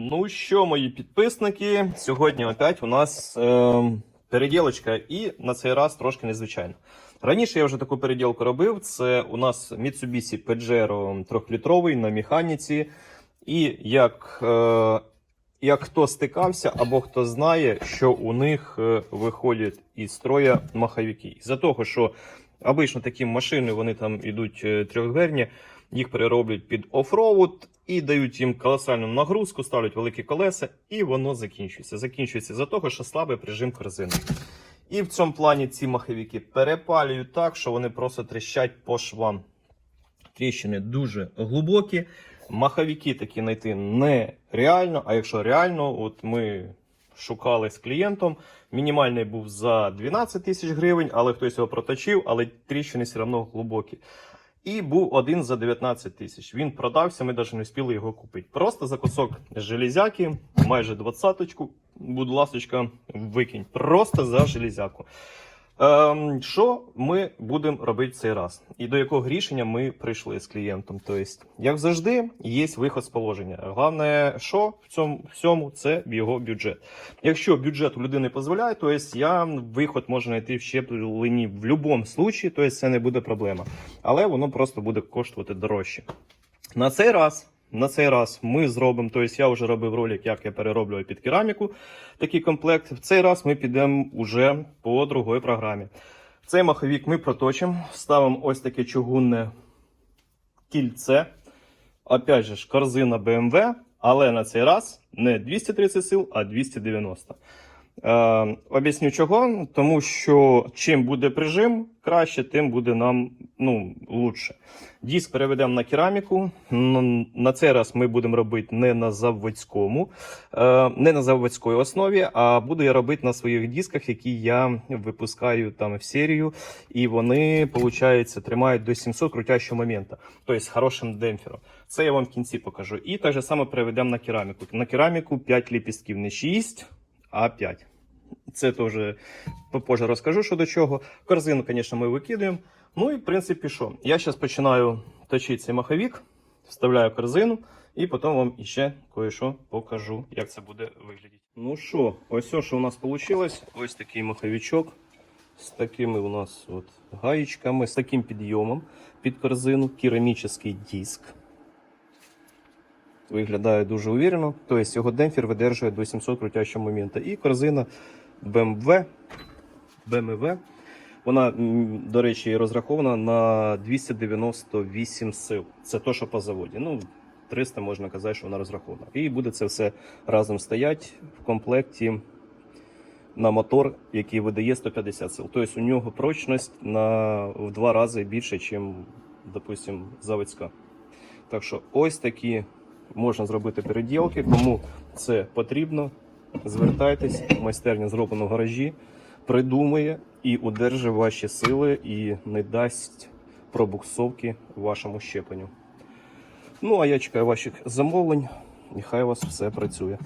Ну що, мої підписники, сьогодні опять у нас е, переділочка, і на цей раз трошки незвичайно. Раніше я вже таку переділку робив. Це у нас Mitsubishi Pajero 3-літровий на механіці. І як, е, як хто стикався або хто знає, що у них е, виходять із строя маховики. Із-за того, що обично такі машини вони там ідуть е, трьохдверні, їх перероблять під офроуд і дають їм колосальну нагрузку, ставлять великі колеса, і воно закінчується. Закінчується за того, що слабий прижим корзини. І в цьому плані ці маховики перепалюють так, що вони просто тріщать по швам. Тріщини дуже глибокі. Маховики такі знайти нереально. А якщо реально, от ми шукали з клієнтом. Мінімальний був за 12 тисяч гривень, але хтось його проточив, але тріщини все одно глибокі. І був один за 19 тисяч. Він продався, ми навіть не встигли його купити. Просто за кусок железяки, майже двадцяточку, будь ласочка, викинь. Просто за железяку. Ем, що ми будемо робити цей раз? І до якого рішення ми прийшли з клієнтом? Тобто, як завжди, є виход з положення. Головне, що в цьому всьому, це його бюджет. Якщо бюджет у людини дозволяє, то есть я виход можу знайти в щепленні в будь-якому випадку, тобто це не буде проблема. Але воно просто буде коштувати дорожче. На цей раз. На цей раз ми зробимо, тобто я вже робив ролик, як я перероблюю під кераміку такий комплект. В цей раз ми підемо уже по другій програмі. Цей маховик ми проточимо, ставимо ось таке чугунне кільце. Опять же, ж, корзина BMW, але на цей раз не 230 сил, а 290. Е, об'ясню чого. Тому що чим буде прижим краще, тим буде нам ну, лучше. Диск переведемо на кераміку. На цей раз ми будемо робити не на заводському, е, не на заводській основі, а буду я робити на своїх дисках, які я випускаю там в серію. І вони, виходить, тримають до 700 крутящого моменту, тобто хорошим демпфером. Це я вам в кінці покажу. І так же само переведемо на кераміку. На кераміку 5 ліпістків, не 6, а 5. Це теж попозже розкажу, що до чого. Корзину, звісно, ми викидаємо. Ну і в принципі, що? Я зараз починаю точити цей маховик, вставляю корзину, і потім вам іще кое-що покажу, як це буде виглядати. Ну що, ось все, що у нас вийшло. Ось такий маховичок з такими у нас от гаєчками, з таким підйомом під корзину, керамічний диск. Виглядає дуже уверенно. Тобто його демпфер видержує до 700 крутящого моменту. І корзина BMW. BMW. Вона, до речі, розрахована на 298 сил. Це то, що по заводі. Ну, 300 можна казати, що вона розрахована. І буде це все разом стояти в комплекті на мотор, який видає 150 сил. Тобто у нього прочність на, в два рази більше, ніж, допустим, заводська. Так що ось такі можна зробити переділки. Кому це потрібно, звертайтесь, майстерня зроблена в гаражі, придумує і удержить ваші сили і не дасть пробуксовки вашому щепленню. Ну а я чекаю ваших замовлень. Нехай у вас все працює.